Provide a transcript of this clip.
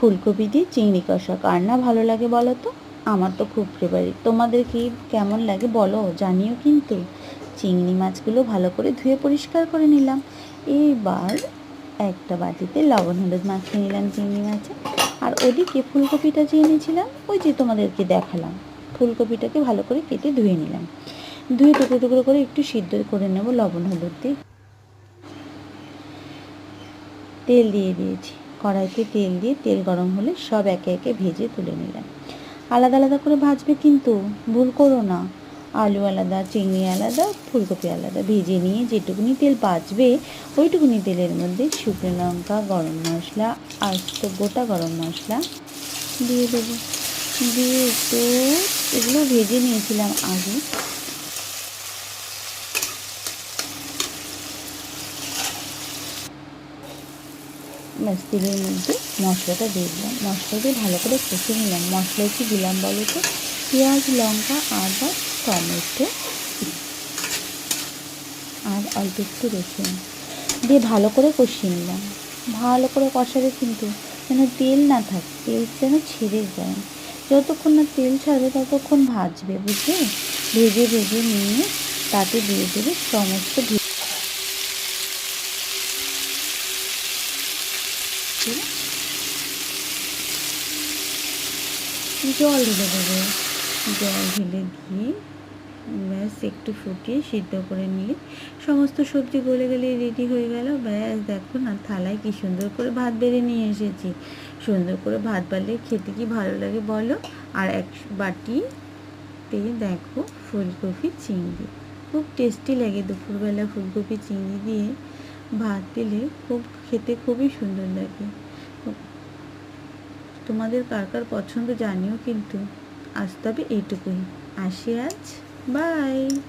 ফুলকপি দিয়ে চিংড়ি কষা। কার না ভালো লাগে বলো তো? আমার তো খুব ফেভারিট তোমাদের কি কেমন লাগে বলো? জানিও কিন্তু। চিংড়ি মাছগুলো ভালো করে ধুয়ে পরিষ্কার করে নিলাম। এবার একটা বাটিতে লবণ হলুদ মাখিয়ে নিলাম চিংড়ি মাছে। আর ওদিকে ফুলকপিটা যে এনেছিলাম, ওই যে তোমাদেরকে দেখালাম। ফুলকপিটাকে ভালো করে কেটে ধুয়ে নিলাম। ধুয়ে টুকরো টুকরো করে একটু সিদ্ধ করে নেব লবণ হলুদ দিয়ে। তেল দিয়ে দিয়েছি। কড়াইতে তেল দিয়ে তেল গরম হলে সব একে একে ভেজে তুলে নিলাম। আলাদা আলাদা করে ভাজবে কিন্তু, ভুল করো না। আলু আলাদা, চিংড়ি আলাদা, ফুলকপি আলাদা, ভেজে নিয়ে যেটুকুনি তেল বাঁচবে ওইটুকুনি তেলের মধ্যে শুকনো লঙ্কা, গরম মশলা, আস্ত গোটা গরম মশলা দিয়ে দেবো। দিয়ে একটু এগুলো ভেজে নিয়েছিলাম আগে। তেলের মধ্যে মশলাটা দিয়ে দিলাম। মশলা দিয়ে ভালো করে কষে নিলাম। মশলা একটু দিলাম বলো তো? পেঁয়াজ, লঙ্কা, আদা, টমেটো আর অল্প একটু রসুন দিয়ে ভালো করে কষিয়ে নিলাম। ভালো করে কষাবে কিন্তু যেন তেল না থাকে, তেল যেন ছেড়ে যায়। যতক্ষণ না তেল ছাড়বে ততক্ষণ ভাজবে, বুঝলে? ভেজে ভেজে নিয়ে তাতে দিয়ে দেবে সমস্ত ভে- জল ঢেলে দেবে। জল ঢেলে দিয়ে ব্যাস একটু ফুটিয়ে সিদ্ধ করে নিয়ে সমস্ত সবজি গলে গেলে রেডি হয়ে গেল। ব্যাস দেখো না থালায় কি সুন্দর করে ভাত বেড়ে নিয়ে এসেছি। সুন্দর করে ভাত বাড়লে খেতে কি ভালো লাগে বলো? আর এক বাটিতে দেখো ফুলকপি চিংড়ি। খুব টেস্টি লাগে দুপুরবেলা ফুলকপি চিংড়ি দিয়ে। ভাত দিলে খুব, খেতে খুবই সুন্দর লাগে। তোমাদের কার কার পছন্দ জানিও কিন্তু। আজ তবে এইটুকুই। আসি আজ। বাই।